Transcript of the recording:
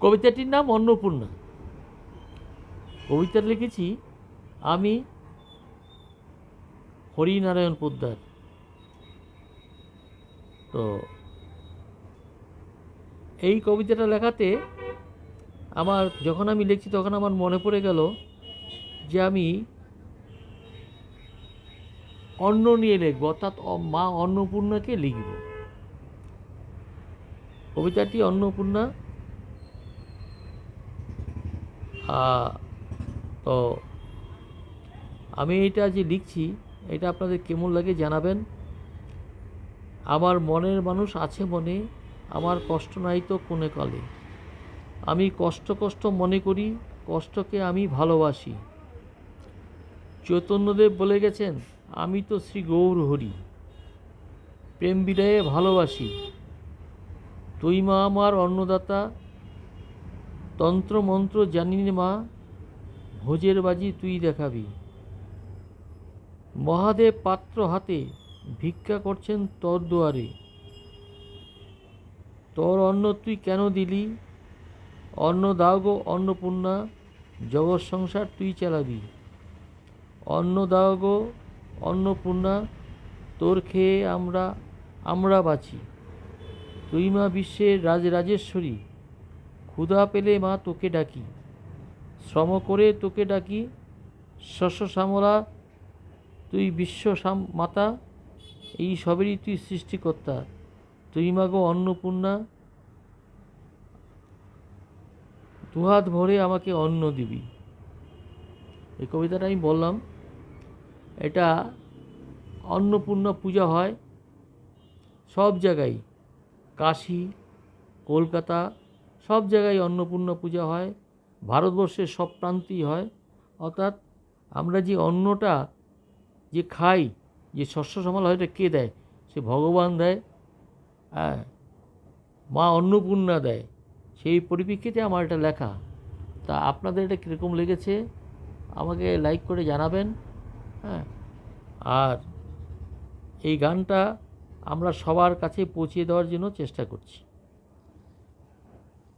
কবিতাটির নাম অন্নপূর্ণা। কবিতা লিখেছি আমি হরিনারায়ণ পোদ্দার। তো এই কবিতাটা লেখাতে আমার যখন আমি লিখছি তখন আমার মনে পড়ে গেল যে আমি অন্ন নিয়ে লিখব, অর্থাৎ মা অন্নপূর্ণাকে লিখব। কবিতাটি অন্নপূর্ণা তো আমি এটা যে লিখছি, এটা আপনাদের কেমন লাগে জানাবেন। আমার মনের মানুষ আছে মনে, আমার কষ্ট নাই তো কোনে কলে। আমি কষ্ট কষ্ট মনে করি, কষ্টকে আমি ভালোবাসি। চৈতন্যদেব বলে গেছেন, আমি তো শ্রী গৌর হরি, প্রেম বিদায়ে ভালোবাসি। তুই মা আমার অন্নদাতা তন্ত্র মন্ত্র জানি মা, ভোজের বাজি তুই দেখাবি। মহাদেব পাত্র হাতে ভিক্ষা করছেন তোর দুয়ারে। তোর অন্ন তুই কেন দিলি? অন্ন দাও গো অন্নপূর্ণা, জগৎ সংসার তুই চালাবি। অন্ন দাও গো অন্নপূর্ণা, তোর খেয়ে আমরা আমরা বাঁচি। তুই মা বিশ্বের রাজ রাজেশ্বরী ক্ষুধা পেলে মা তোকে ডাকি। শ্রম করে তোকে ডাকি। শস্য শ্যামলা, তুই বিশ্ব মাতা, এই সবেরই তুই সৃষ্টিকর্তা। তুই মাগো অন্নপূর্ণা। দুহাত ভরে আমাকে অন্ন দিবি। এই কবিতাটা আমি বললাম, এটা অন্নপূর্ণা পূজা হয় সব জায়গায়। কাশী, কলকাতা সব জায়গায় অন্নপূর্ণা পূজা হয় ভারতবর্ষের সব প্রান্তেই হয়। অর্থাৎ আমরা যে অন্নটা যে খাই, যে শস্য সমাল হয়, এটা কে দেয়? সে ভগবান দেয় হ্যাঁ মা অন্নপূর্ণা দেয়। সেই পরিপ্রেক্ষিতে আমার এটা লেখা। তা আপনাদের এটা কীরকম লেগেছে? আমাকে লাইক করে জানাবেন হ্যাঁ। আর এই গানটা আমরা সবার কাছে পৌঁছে দেওয়ার জন্য চেষ্টা করছি।